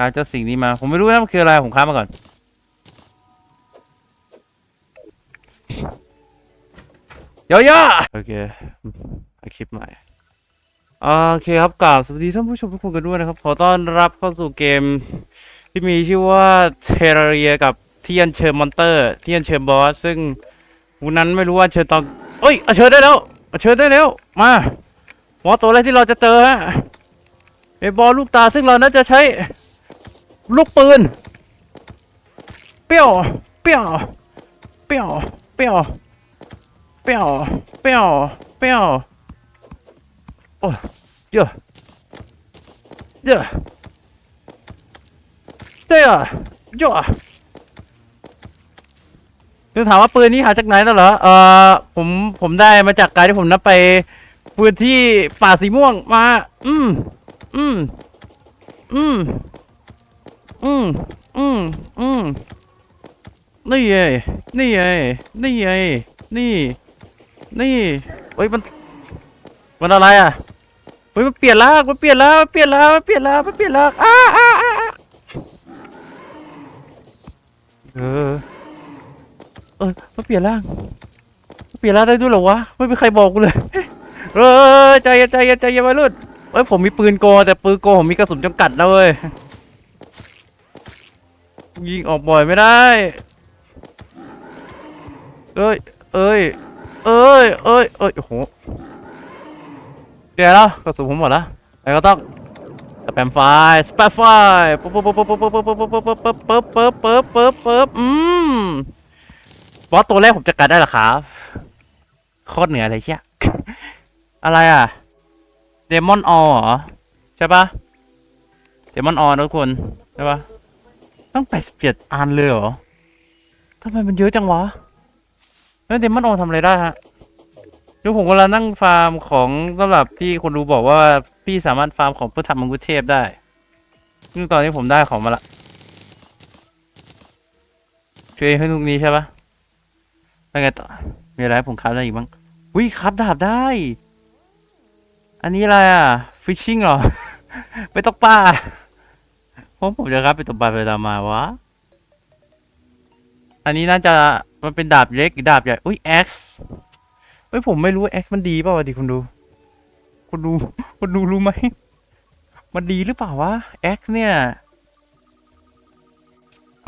ค้าเจ้าสิ่งนี้มา ผมไม่รู้นะมันคืออะไร ผมค้ามาก่อนโยโย่โอเคคลิปใหม่โอเคครับกล่าวสวัสดีท่านผู้ชมทุกคนกันด้วยนะครับ ขอต้อนรับเข้าสู่เกม ที่มีชื่อว่าเทเรียกับที่อัญเชิญมอนเตอร์ที่อัญเชิญบอส ซึ่งวันนั้นไม่รู้ว่าเชิญตอนเอ้ยอัญเชิญได้แล้วอัญเชิญได้แล้ว มาหมอตัวแรกที่เราจะเจอฮะเอบอลลูกตาซึ่งเราน่าจะใช้ ลูกปืน เปี้ยว เปี้ยว เปี้ยว เปี้ยว เปี้ยว เปี้ยว เปี้ยว โอ้ยเยอะเยอะเยอะเยอะคือถามว่าปืนนี้หาจากไหนแล้วเหรอ เออผม ผมได้มาจากการที่ผมนับไปปืนที่ป่าสีม่วงมา อืม อืม อืม อืมอืมอืมนี่ไงนี่ไงนี่ไงนี่ นี่เฮ้ยมัน มันอะไรอะเฮ้ยมันเปลี่ยนลากมันเปลี่ยนลากมันเปลี่ยนลากมันเปลี่ยนลากมันเปลี่ยนลากอ้าอ้าอ้าเออเออมันเปลี่ยนร่างมันเปลี่ยนร่างได้ด้วยเหรอวะ ไม่มีใครบอกกูเลย เออใจเย็นใจเย็นใจเย็นวัยรุ่นเอ้ยผมมีปืนโกแต่ปืนโกผมมีกระสุนจำกัดนะเว้ย ยิงออกบ่อยไม่ได้ เอ้ย เอ้ย เอ้ย เอ้ย เอ้ย โอ้โหเดี๋ยวแล้วกระสุนผมหมดแล้วแล้วก็ต้องสแปมไฟสแปมไฟปุ๊บปุ๊บปุ๊บปุ๊บปุ๊บปุ๊บปุ๊บปุ๊บปุ๊บปุ๊บปุ๊บปุ๊บปุ๊บปุ๊บอืมบอสตัวแรกผมจะกัดได้หรอครับโคตรเหนือเลยเชี่ยอะไรอะเดมอนออเหรอ ใช่ปะเดมอนออทุกคน ใช่ปะ ต้องไปดสิบเจ็ดอันเลยเหรอทำไมมันเยอะจังวะ แล้วเดมอนออทำอะไรได้ฮะดูผมกำลังนั่งฟาร์มของสำหรับที่คนดูบอกว่าพี่สามารถฟาร์มของเพื่อทำมังคุเทพได้ซึ่งตอนนี้ผมได้ของมาละช่วยให้ลูกนี้ใช่ปะไปไงต่อ มีอะไรผมคับได้อีกบ้างวิคับดาบได้ อันนี้อะไรอะ ฟิชชิ่งเหรอไปตกปลา ผมผมจะครับไปตกปลาไปตามมาวะ อันนี้น่าจะมันเป็นดาบเล็กดาบใหญ่ อุ้ย X เฮ้ยผมไม่รู้ว่า X มันดีเปล่าวะดิคุณดู คุณดู คุณดูรู้ไหม มันดีหรือเปล่าวะ X เนี่ย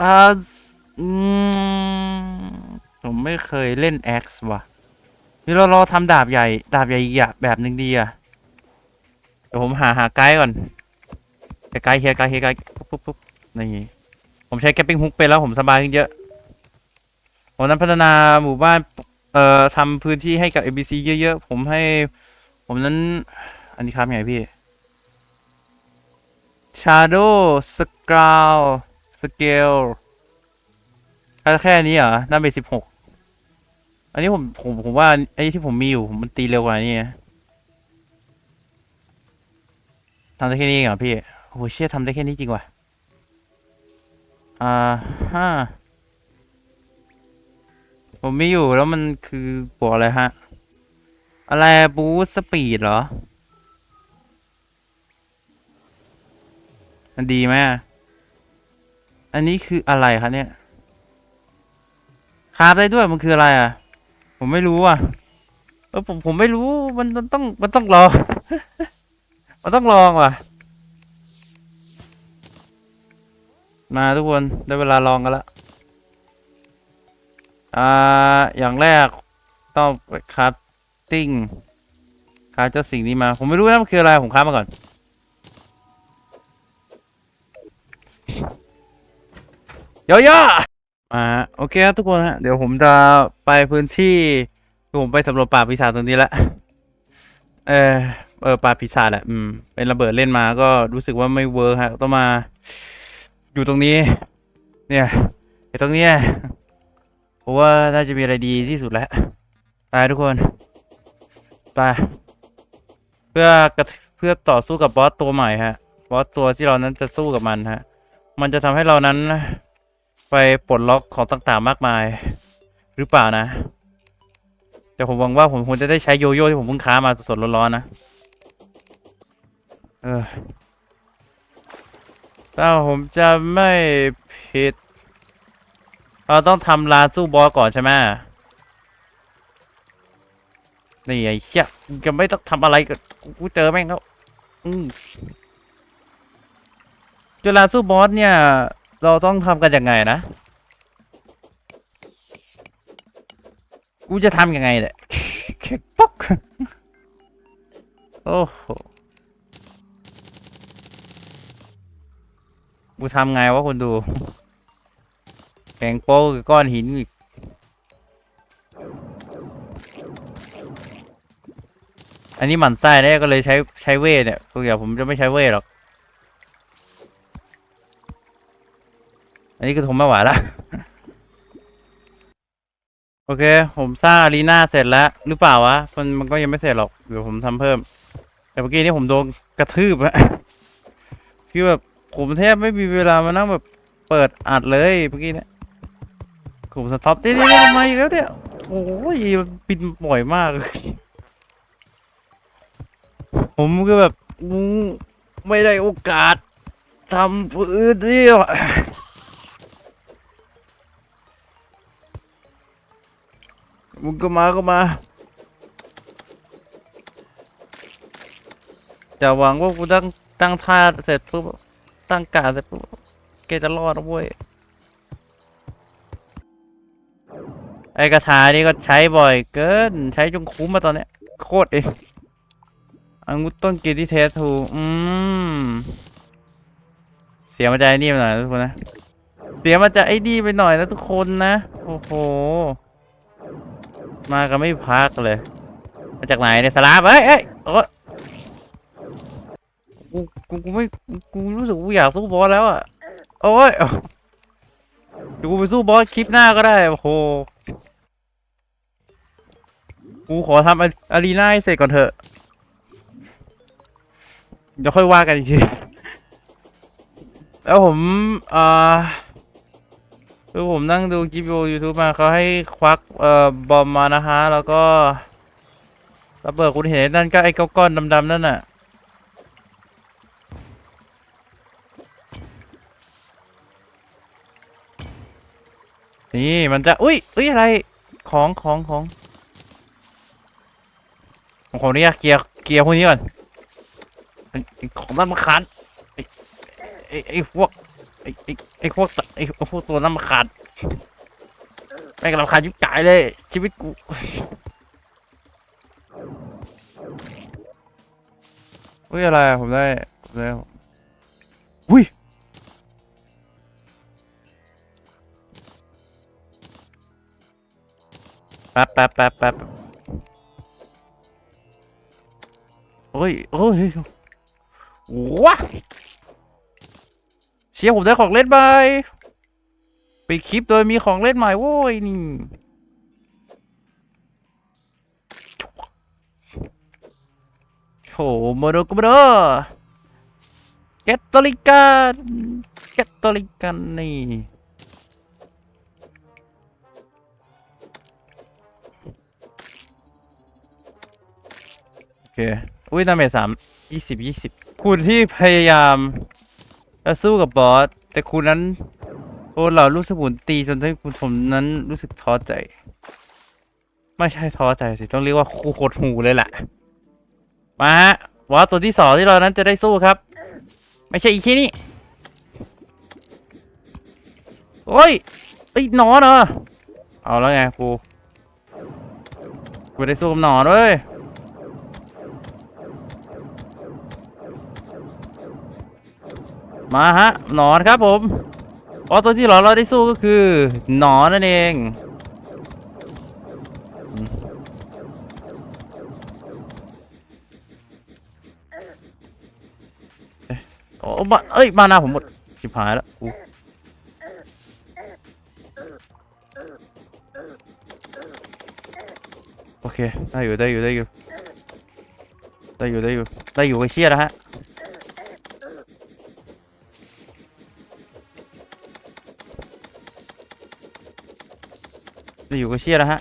อ่าอืมผมไม่เคยเล่น X ว่ะนี่เรารอทำดาบใหญ่ ดาบใหญ่อีกอย่างแบบหนึ่งดีอะ เดี๋ยวผมหาหาไกด์ก่อนแต่ไกด์เฮียไกด์เฮียไกด์ ปุ๊บปุ๊บนี่ผมใช้แกปปิ้งฮุกไปแล้วผมสบายขึ้นเยอะผมนั้นพัฒนาหมู่บ้าน เอ่อทำพื้นที่ให้กับ ABC เยอะๆ ผมให้ ผมนั้น อันนี้ครับไงพี่ Shadow Scroll Scale แค่แค่นี้เหรอน่าเป็นสิบหกอันนี้ผมผมผมว่าไอ้ที่ผมมีอยู่มันตีเร็วกว่านี้ทำได้แค่นี้เองเหรอพี่โอ้โหเชี่ยทำได้แค่นี้จริงว่ะ อ่าฮะผมไม่อยู่แล้วมันคือบวกอะไรฮะ อะไรบูสปีดเหรอ มันดีไหมอันนี้คืออะไรคะเนี่ยคาฟได้ด้วยมันคืออะไรอะ ผมไม่รู้อะเออผมผมไม่รู้มันมันต้องมันต้องรอ มันต้องลองว่ะ มาทุกคนได้เวลาลองกันละอ่าอย่างแรกต้องไปคัตติ้งคาเจ้าสิ่งนี้มา ผมไม่รู้นะมันคืออะไรผมค้ามาก่อนโยโย่มาโอเคครับทุกคนฮะเดี๋ยวผมจะไปพื้นที่ผมไปสำรวจป่าปีศาจตรงนี้ละเออเออป่าปีศาจแหละอืมเป็นระเบิดเล่นมาก็รู้สึกว่าไม่เวิร์กฮะต้องมา อยู่ตรงนี้ เนี่ยไอ้ตรงเนี้ยผมว่าน่าจะมีอะไรดีที่สุดแล้วไปทุกคนไปเพื่อกเพื่อต่อสู้กับบอสตัวใหม่ฮะบอสตัวที่เรานั้นจะสู้กับมันฮะ มันจะทำให้เรานั้น ไปปลดล็อกของต่างๆมากมาย หรือเปล่านะ แต่ผมหวังว่าผมคงจะได้ใช้โยโย่ที่ผมเพิ่งค้ามาสดๆร้อนๆนะ เออ ถ้าผมจะไม่ผิด เราต้องทำลานสู้บอสก่อนใช่ไหมนี่ไอ้เชี่ยมึงจะไม่ต้องทำอะไรกับกูเจอแม่งแล้วอืมเวลาสู้บอสเนี่ย เราต้องทำกันยังไงนะ กูจะทำยังไงเนี่ยแค่ป๊กโอ้โห กูทำไงวะคนดูแข่งโป๊กกับก้อนหินอีกอันนี้หมันไส้เนี่ยก็เลยใช้ใช้เวทเนี่ยตัวอย่างผมจะไม่ใช้เวทหรอก อันนี้คือทนไม่ไหวละ โอเค ผมสร้างอารีนาเสร็จแล้ว หรือเปล่าวะ มันมันก็ยังไม่เสร็จหรอก เดี๋ยวผมทำเพิ่ม แต่เมื่อกี้นี้ผมโดนกระทืบอะคือแบบ ผมแทบไม่มีเวลามานั่งแบบเปิดอัดเลยเมื่อกี้เนี่ยผมสต็อปนี่นี่นี่มันมาอีกแล้วเนี่ย โอ้ยมันบินบ่อยมากเลย ผมก็แบบอู้ไม่ได้โอกาสทำพื้นที่มึงก็มาก็มา จะหวังว่ากูตั้งตั้งท่าเสร็จปุ๊บ ตั้งการดเสร็จปุ๊บแกจะรอดนะเว้ยไอกระถานี่ก็ใช้บ่อยเกิน ใช้จนคุ้มมาตอนเนี้ย โคตรเองอังุต้นกินที่เทสทูอืม เสียมาจนี่ไปหน่อยนะทุกคนนะ เสียมาจไอ้นี่ไปหน่อยนะทุกคนนะ โอ้โห มากันไม่พักเลย มาจากไหนเนี่ยสลาบเอ้ยเอ้ยโอ๊ย กูกูกูไม่กูรู้สึกกูอยากสู้บอสแล้วอะโอ้ยเดี๋ยวกูไปสู้บอสคลิปหน้าก็ได้โอ้โหกูขอทำอารีนาให้เสร็จก่อนเถอะเดี๋ยวค่อยว่ากันอีกทีแล้วผมอ่าคือผมนั่งดูคลิปวิดีโอ YouTube มาเขาให้ควักเอ่อบอมมานะฮะ แล้วก็ระเบิดคุณเห็นนั่นก็ไอ้ก้อนดำๆนั่นน่ะ นี่มันจะอุ้ยอุ้ยอะไรของของของผมขออนุญาตเคลียร์เคลียร์พวกนี้ก่อนไอ้ไอ้ของนั่นมาคันไอ้ไอ้ไอ้พวกไอ้ไอ้ไอ้พวกสัวไอ้พวกตัวนั้นมาคันไม่งรำคาญยุบจ่ายเลย ชีวิตกูอุ้ยอะไรผมได้ผมได้อุ้ย แป๊บแป๊บแป๊บแป๊บโอ้ยโอ้ยว้าเชียร์ผมได้ของเล่นใหม่ไปคลิปโดยมีของเล่นใหม่โว้ยนี่โหโมโดกุโมโดเกตโตลิกันเกตโตลิกันนี่ เค อุ้ยดาเมจสามยี่สิบยี่สิบคุณที่พยายามจะสู้กับบอส แต่คุณนั้นโอ้เราลูกสมุนตีจนทำให้คุณผมนั้นรู้สึกท้อใจ ไม่ใช่ท้อใจสิ ต้องเรียกว่าคูโคตรหูเลยแหละมาฮะบอสตัวที่สองที่เรานั้นจะได้สู้ครับ ไม่ใช่อีกที่นี่โอ้ยไอ้หนอนเหรอเอาแล้วไงกูกูได้สู้กับหนอนเว้ย มาฮะหนอนครับผมเพราะตัวที่เราเราได้สู้ก็คือหนอนนั่นเองอืมเอ๊ะโอ้มาเอ้ยมาหน้าผมหมดชิบหายแล้วโอเค ได้อยู่ได้อยู่ได้อยู่ได้อยู่ได้อยู่ได้อยู่ไอ้เชี่ยนะฮะ จะอยู่ก็เชียแล้วฮะ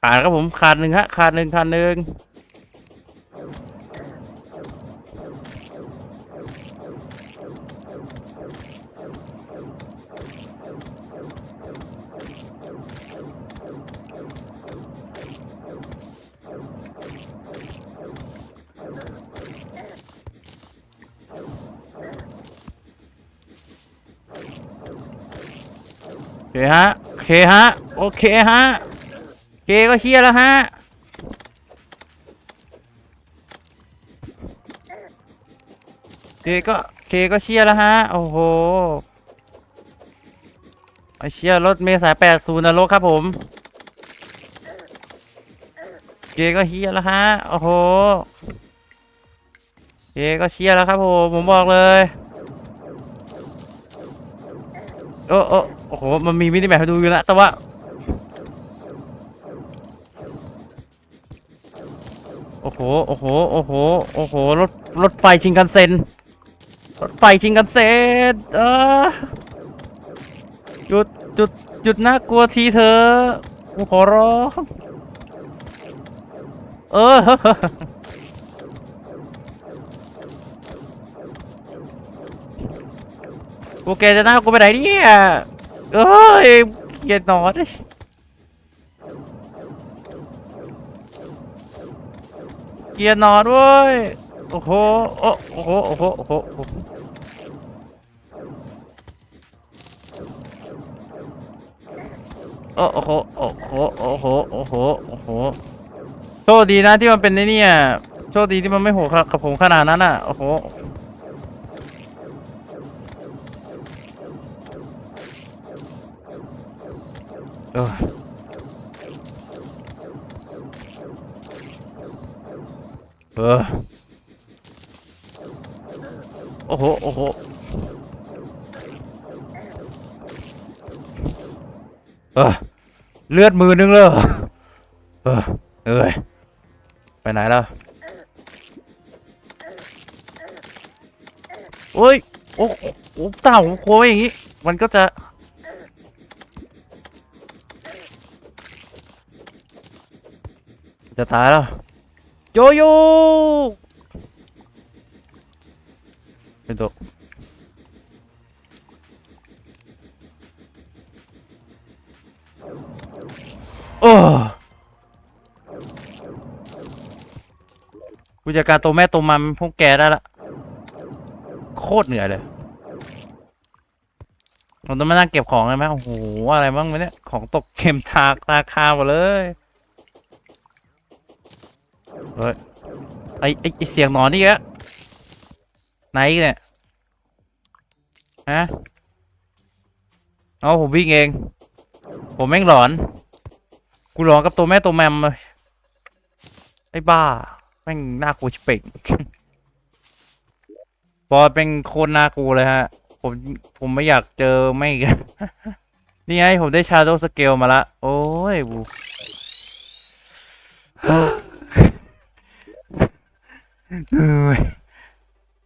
ขาดครับผมขาดหนึ่งฮะขาดหนึ่งขาดหนึ่ง เคฮะโอเคฮะ โอเคฮะเคก็เชียแล้วฮะ เคก็เคก็เชียแล้วฮะ โอ้โหไอเชียรถเมล์สายแปดศูนย์นรกครับผม เคก็เชียแล้วฮะ โอ้โห เคก็เชียแล้วครับผม ผมบอกเลย โอ้โอ้โอ้โห มันมีมินิแมปให้ดูอยู่แล้ว แต่ว่า โอ้โห โอ้โห โอ้โห โอ้โห รถ รถไฟชิงกันเซ็น รถไฟชิงกันเซ็นเออหยุดหยุดหยุดน่ากลัวทีเธอขอร้องเออ กูแกจะน่ากลัวไปไหนเนี่ยเอ้ยเกียดหนอนเอ้ยเกียดหนอนเว้ยโอ้โหโอ้โอ้โห โอ้โห โอ้โห โอ้โห โอ้โห โอ้โห โอ้โห โอ้โห โอ้โห โชคดีนะที่มันเป็นไอ้นี่ยโชคดีที่มันไม่โหดกับผมขนาดนั้นอะ โอ้โห เออเออโอ้โห โอ้โห เออเลือดมือนึงเลยเออเอ้ย ไปไหนแล้วโอ้ย โอ้โหเต่าโค้งอย่างงี้ มันก็จะ จะตายแล้ว โยโย่เป็นตัวโอ้กูจัดการตัวแม่ตัวมันพวกแกได้ละ โคตรเหนื่อยเลยผมต้องมานั่งเก็บของเลยไหมโอ้โห อะไรบ้างวะเนี่ย ของตกเข็มทากราคาหมดเลย เฮ้ยไอไอไอเสียงหนอนนี่แกไหนเนี่ยฮะเอาผมวิ่งเอง ผมแม่งหลอน กูหลอนกับตัวแม่ตัวแมมเลยไอ้บ้าแม่งน่ากลัวชิบเป่งบอสเป็นโคนน่ากลัวเลยฮะ ผมผมไม่อยากเจอไม่กันนี่ไงผมได้ชาโดสเกลมาละ โอ้ยบู เหนื่อย